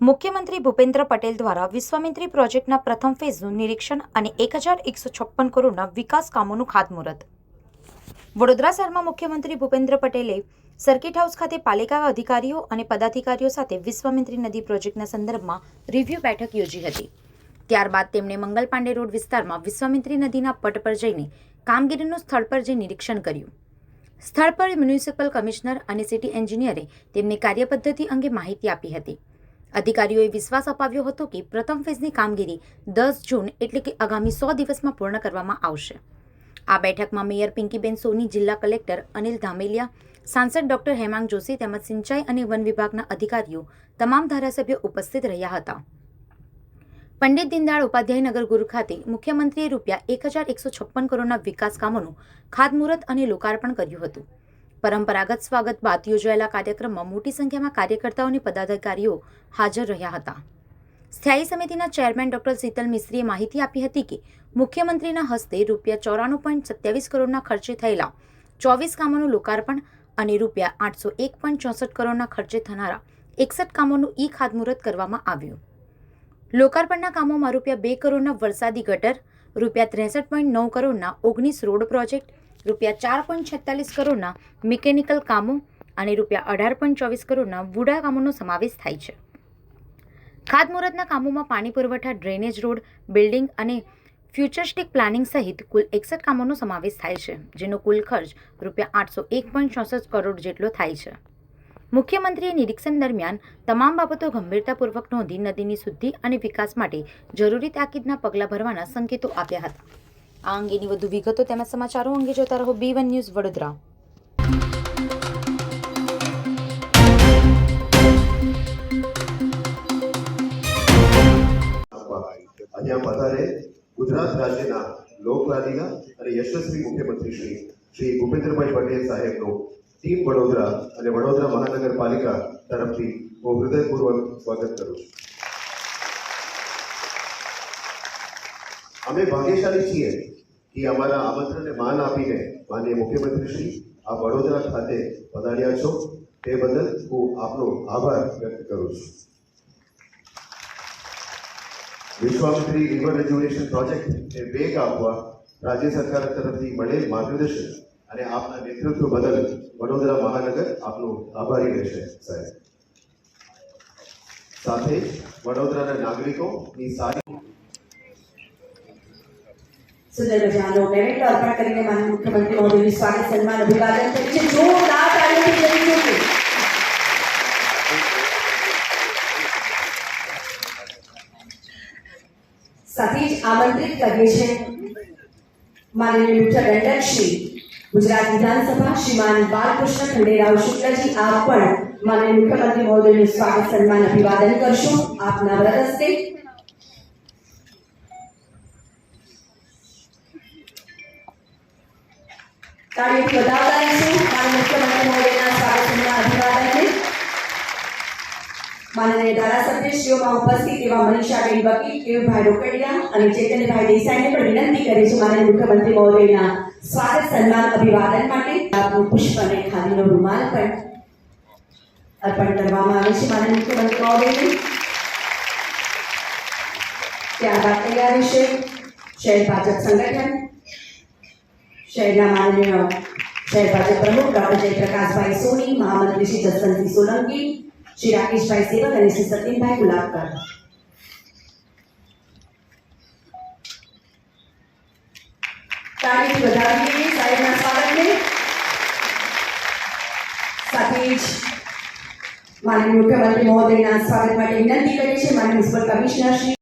મુખ્યમંત્રી ભૂપેન્દ્ર પટેલ દ્વારા વિશ્વામિત્રી પ્રોજેક્ટના પ્રથમ ફેઝનું નિરીક્ષણ અને એક હજાર એકસો છપ્પન કરોડના વિકાસ કામોનું ખાતમુહૂર્ત. વડોદરા શહેરમાં મુખ્યમંત્રી ભૂપેન્દ્ર પટેલે સર્કિટ હાઉસ ખાતે પાલિકા અધિકારીઓ અને પદાધિકારીઓ સાથે વિશ્વામિત્રી નદી પ્રોજેક્ટના સંદર્ભમાં રિવ્યૂ બેઠક યોજી હતી. ત્યારબાદ તેમણે મંગલ પાંડે રોડ વિસ્તારમાં વિશ્વામિત્રી નદીના પટ પર જઈને કામગીરીનું સ્થળ પર જઈ નિરીક્ષણ કર્યું. સ્થળ પર મ્યુનિસિપલ કમિશનર અને સિટી એન્જિનિયરે તેમને કાર્યપદ્ધતિ અંગે માહિતી આપી હતી. અધિકારીઓએ વિશ્વાસ અપાવ્યો હતો કે પ્રથમ ફેઝની કામગીરી દસ જૂન એટલે કે આગામી સો દિવસમાં પૂર્ણ કરવામાં આવશે. આ બેઠકમાં મેયર પિંકીબેન સોની, જિલ્લા કલેક્ટર અનિલ ધામેલિયા, સાંસદ ડોક્ટર હેમાંગ જોશી તેમજ સિંચાઈ અને વન વિભાગના અધિકારીઓ, તમામ ધારાસભ્યો ઉપસ્થિત રહ્યા હતા. પંડિત દીનદયાળ ઉપાધ્યાય નગર ગુરુ ખાતે મુખ્યમંત્રીએ રૂપિયા એક હજાર એકસો છપ્પન કરોડના વિકાસ કામોનું ખાતમુહૂર્ત અને લોકાર્પણ કર્યું હતું. પરંપરાગત સ્વાગત બાદ યોજાયેલા કાર્યક્રમમાં મોટી સંખ્યામાં કાર્યકર્તાઓ અને પદાધિકારીઓ હાજર રહ્યા હતા. સ્થાયી સમિતિના ચેરમેન ડોક્ટર શીતલ મિશ્રીએ માહિતી આપી હતી કે, મુખ્યમંત્રીના હસ્તે રૂપિયા ચોરાણું પોઈન્ટ સત્યાવીસ કરોડના ખર્ચે થયેલા ચોવીસ કામોનું લોકાર્પણ અને રૂપિયા આઠસો એક પોઈન્ટ ચોસઠ કરોડના ખર્ચે થનારા એકસઠ કામોનું ઈ ખાતમુહૂર્ત કરવામાં આવ્યું. લોકાર્પણના કામોમાં રૂપિયા બે કરોડના વરસાદી ગટર, રૂપિયા ત્રેસઠ પોઈન્ટ નવ કરોડના ઓગણીસ રોડ પ્રોજેક્ટ રૂપિયા ચાર પોઈન્ટ છેતાલીસ કરોડના મિકેનિકલ કામો અને રૂપિયા અઢાર પોઈન્ટ ચોવીસ કરોડના વુડા કામોનો સમાવેશ થાય છે. ખાતમુહૂર્તના કામોમાં પાણી પુરવઠા, ડ્રેનેજ રોડ, બિલ્ડિંગ અને ફ્યુચરિસ્ટિક પ્લાનિંગ સહિત કુલ એકસઠ કામોનો સમાવેશ થાય છે, જેનો કુલ ખર્ચ રૂપિયા આઠસો એક પોઈન્ટ ચોસઠ કરોડ જેટલો થાય છે. મુખ્યમંત્રીએ નિરીક્ષણ દરમિયાન તમામ બાબતો ગંભીરતાપૂર્વક નોંધી નદીની શુદ્ધિ અને વિકાસ માટે જરૂરી તાકીદના પગલાં ભરવાના સંકેતો આપ્યા હતા. આ અંગેની વધુ વિગતો તેમજ સમાચારો અંગે જોતા રહો બી વન ન્યૂઝ વડોદરા. અહીંયા પધારે ગુજરાત રાજ્યના લોકલાડીલા અને યશસ્વી મુખ્યમંત્રી શ્રી શ્રી ભૂપેન્દ્રભાઈ પટેલ સાહેબનો ટીમ વડોદરા અને વડોદરા મહાનગરપાલિકા તરફથી હું હૃદયપૂર્વક સ્વાગત કરું છું. અમે ભાગ્યશાળી છીએ કે અમારા આમંત્રણને માન આપીને માનનીય મુખ્યમંત્રી શ્રી આ વડોદરા ખાતે પધાર્યા છો તે બદલ હું આપનો આભાર વ્યક્ત કરું છું વિશ્વામિત્રી રિવર રેજ્યુનેશન પ્રોજેક્ટને વેગ આપવા રાજ્ય સરકાર તરફથી મળેલ માર્ગદર્શન અને આપના નેતૃત્વ બદલ વડોદરા મહાનગર આપનું આભારી રહેશે સાહેબ સાથે જ વડોદરાના નાગરિકોની સારી સુંદર મજાનો મેમેન્ટો અર્પણ કરીને માનનીય મુખ્યમંત્રી મહોદયની સ્વાગત સન્માન અભિવાદન કર્યું છે જોરદાર તાળીઓથી કરીશું સાથે જ આમંત્રિત કરીએ છે માનનીય મુખ્ય શ્રી ગુજરાત વિધાનસભા શ્રીમાન બાલકૃષ્ણ ખંડેરાવ શુક્લજી આપ પણ માનનીય મુખ્યમંત્રી મહોદયનું સ્વાગત સન્માન અભિવાદન કરશો આપના વ્રત હસ્તે તાળીઓથી વધાવતા રહીશું માનનીય મુખ્યમંત્રી મહોદયના સ્વાગત સન્માન અભિવાદનને માનનીય ધારાસભ્યશ્રીઓમાં ઉપસ્થિત એવા મનીષાબેન વકીલ કેયુભાઈ રોકડિયા અને ચેતનભાઈ દેસાઈને પણ વિનંતી કરી છું માનનીય મુખ્યમંત્રી મહોદયના સ્વાગત, સન્માન, અભિવાદન માટે. આપનું પુષ્પ અને ખાદીનો રૂમાલ પણ અર્પણ કરવામાં આવે છે માનનીય મુખ્યમંત્રી મહોદયને. ત્યારબાદ તૈયાર રહેશે શહેર ભાજપ સંગઠન. શહેરના માનનીય શહેર ભાજપ પ્રમુખ ડોક્ટર જયપ્રકાશભાઈ સોની, મહામંત્રી શ્રી જસવંતસિંહ સોલંકી, શ્રી રાકેશભાઈ સેવક અને શ્રી સતીનભાઈ ગુલાબકર. સાથે જ માનનીય મુખ્યમંત્રી મહોદયના સ્વાગત માટે વિનંતી કરી છે માનનીય મ્યુનિસિપલ કમિશનર શ્રી